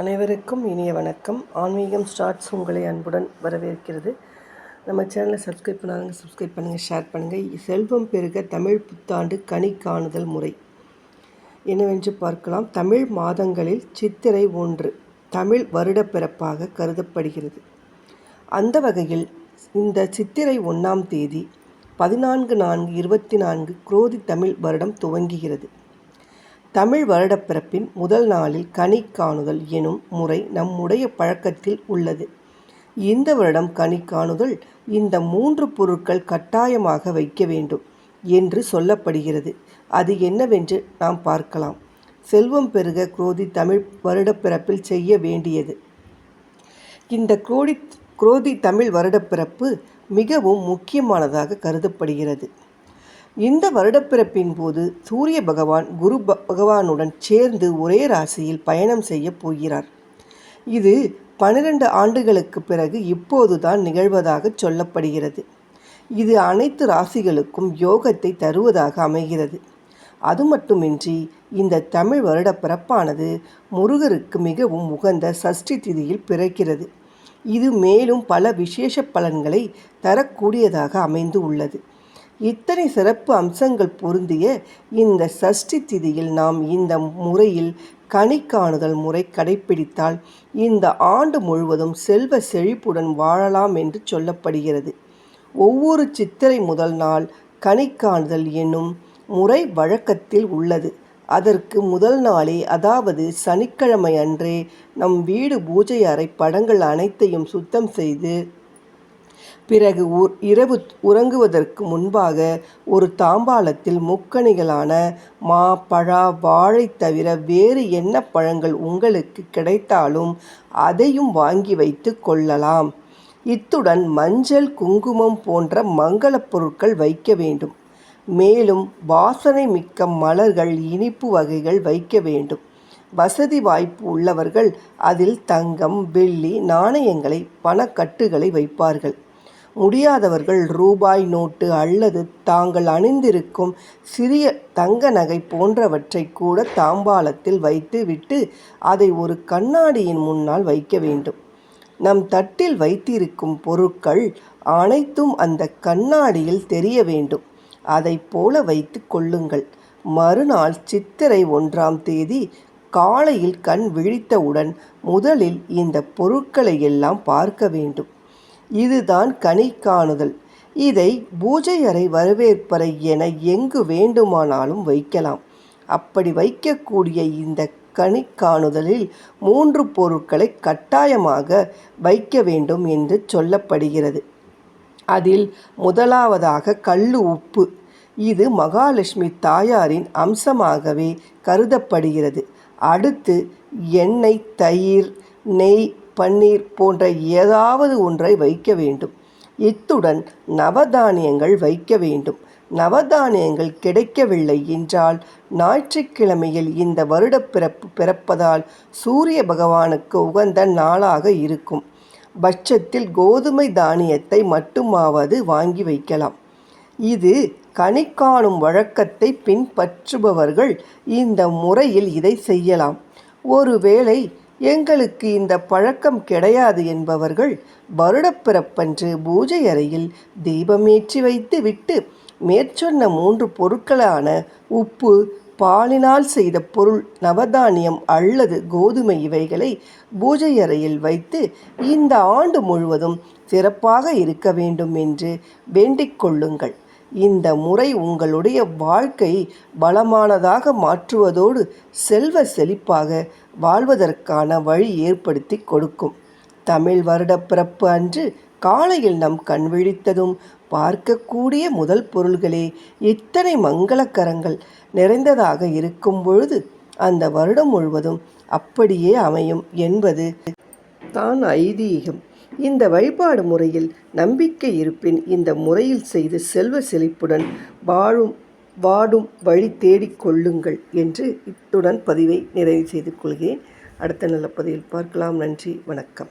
அனைவருக்கும் இனிய வணக்கம். ஆன்மீகம் ஸ்டார்ட்ஸ் உங்களை அன்புடன் வரவேற்கிறது. நம்ம சேனலை சப்ஸ்கிரைப் பண்ணாங்க சப்ஸ்கிரைப் பண்ணுங்கள் ஷேர் பண்ணுங்கள் செல்வம் பெருக தமிழ் புத்தாண்டு கனி காணுதல் முறை. என்னவென்று பார்க்கலாம். தமிழ் மாதங்களில் சித்திரை ஒன்று தமிழ் வருடப்பிறப்பாக கருதப்படுகிறது. அந்த வகையில் இந்த சித்திரை ஒன்றாம் தேதி பதினான்கு நான்கு இருபத்தி நான்கு குரோதி தமிழ் வருடம் துவங்குகிறது. தமிழ் வருடப்பிறப்பின் முதல் நாளில் கனி காணுதல் எனும் முறை நம்முடைய பழக்கத்தில் உள்ளது. இந்த வருடம் கனி காணுதல் இந்த மூன்று பொருட்கள் கட்டாயமாக வைக்க வேண்டும் என்று சொல்லப்படுகிறது. அது என்னவென்று நாம் பார்க்கலாம். செல்வம் பெருக குரோதி தமிழ் வருடப்பிறப்பில் செய்ய வேண்டியது. இந்த குரோடி குரோதி தமிழ் வருடப்பிறப்பு மிகவும் முக்கியமானதாக கருதப்படுகிறது. இந்த வருடப்பிறப்பின் போது சூரிய பகவான் குரு பகவானுடன் சேர்ந்து ஒரே ராசியில் பயணம் செய்ய போகிறார். இது பனிரெண்டு ஆண்டுகளுக்கு பிறகு இப்போதுதான் நிகழ்வதாக சொல்லப்படுகிறது. இது அனைத்து ராசிகளுக்கும் யோகத்தை தருவதாக அமைகிறது. அது மட்டுமின்றி இந்த தமிழ் வருட பிறப்பானது முருகருக்கு மிகவும் உகந்த சஷ்டி திதியில் பிறக்கிறது. இது மேலும் பல விசேஷ பலன்களை தரக்கூடியதாக அமைந்து உள்ளது. இத்தனை சிறப்பு அம்சங்கள் பொருந்திய இந்த சஷ்டி திதியில் நாம் இந்த முறையில் கணிக்காணுதல் முறை கடைபிடித்தால் இந்த ஆண்டு முழுவதும் செல்வ செழிப்புடன் வாழலாம் என்று சொல்லப்படுகிறது. ஒவ்வொரு சித்திரை முதல் நாள் கணிக்காணுதல் என்னும் முறை வழக்கத்தில் உள்ளது. அதற்கு முதல் நாளே அதாவது சனிக்கிழமை அன்றே நம் வீடு பூஜை அறை படங்கள் அனைத்தையும் சுத்தம் செய்து பிறகு இரவு உறங்குவதற்கு முன்பாக ஒரு தாம்பாளத்தில் முக்கணிகளான மா பழா வாழை தவிர வேறு என்ன பழங்கள் உங்களுக்கு கிடைத்தாலும் அதையும் வாங்கி வைத்து கொள்ளலாம். இத்துடன் மஞ்சள் குங்குமம் போன்ற மங்களப் பொருட்கள் வைக்க வேண்டும். மேலும் வாசனை மிக்க மலர்கள் இனிப்பு வகைகள் வைக்க வேண்டும். வசதி வாய்ப்பு உள்ளவர்கள் அதில் தங்கம் வெள்ளி நாணயங்களை பணக்கட்டுகளை வைப்பார்கள். முடியாதவர்கள் ரூபாய் நோட்டு அல்லது தாங்கள் அணிந்திருக்கும் சிறிய தங்க நகை போன்றவற்றை கூட தாம்பாளத்தில் வைத்து விட்டு அதை ஒரு கண்ணாடியின் முன்னால் வைக்க வேண்டும். நம் தட்டில் வைத்திருக்கும் பொருட்கள் அனைத்தும் அந்த கண்ணாடியில் தெரிய வேண்டும். அதை போல வைத்து கொள்ளுங்கள். மறுநாள் சித்திரை ஒன்றாம் தேதி காலையில் கண் விழித்தவுடன் முதலில் இந்த பொருட்களை எல்லாம் பார்க்க வேண்டும். இதுதான் கனி காணுதல். இதை பூஜை அறை வரவேற்பறை என எங்கு வேண்டுமானாலும் வைக்கலாம். அப்படி வைக்கக்கூடிய இந்த கனி காணுதலில் மூன்று பொருட்களை கட்டாயமாக வைக்க வேண்டும் என்று சொல்லப்படுகிறது. அதில் முதலாவதாக கல்லு உப்பு. இது மகாலட்சுமி தாயாரின் அம்சமாகவே கருதப்படுகிறது. அடுத்து எண்ணெய் தயிர் நெய் பன்னீர் போன்ற ஏதாவது ஒன்றை வைக்க வேண்டும். இத்துடன் நவதானியங்கள் வைக்க வேண்டும். நவதானியங்கள் கிடைக்கவில்லை என்றால் ஞாயிற்றுக்கிழமையில் இந்த வருடப்பிறப்பு பிறப்பதால் சூரிய பகவானுக்கு உகந்த நாளாக இருக்கும். பட்சத்தில் கோதுமை தானியத்தை மட்டுமாவது வாங்கி வைக்கலாம். இது கனி காணும் வழக்கத்தை பின்பற்றுபவர்கள் இந்த முறையில் இதை செய்யலாம். ஒருவேளை எங்களுக்கு இந்த பழக்கம் கிடையாது என்பவர்கள் வருடப்பிறப்பன்று பூஜை அறையில் தீபமேற்றி வைத்து விட்டு மேற்சொன்ன மூன்று பொருட்களான உப்பு பாலினால் செய்த பொருள் நவதானியம் அல்லது கோதுமை இவைகளை பூஜை அறையில் வைத்து இந்த ஆண்டு முழுவதும் சிறப்பாக இருக்க வேண்டும் என்று வேண்டிக் கொள்ளுங்கள். இந்த முறை உங்களுடைய வாழ்க்கை பலமானதாக மாற்றுவதோடு செல்வ செழிப்பாக வாழ்வதற்கான வழி ஏற்படுத்தி கொடுக்கும். தமிழ் வருடப்பிறப்பு அன்று காலையில் நம் கண் விழித்ததும் பார்க்கக்கூடிய முதல் பொருள்களே இத்தனை மங்களக்கரங்கள் நிறைந்ததாக இருக்கும் பொழுது அந்த வருடம் முழுவதும் அப்படியே அமையும் என்பது தான் ஐதீகம். இந்த வழிபாடு முறையில் நம்பிக்கை இருப்பின் இந்த முறையில் செய்து செல்வ செழிப்புடன் வாழும் வாடும் வழி தேடிக் கொள்ளுங்கள் என்று இத்துடன் பதிவை நிறைவு செய்து கொள்கிறேன். அடுத்த நல்ல பதிவில் பார்க்கலாம். நன்றி வணக்கம்.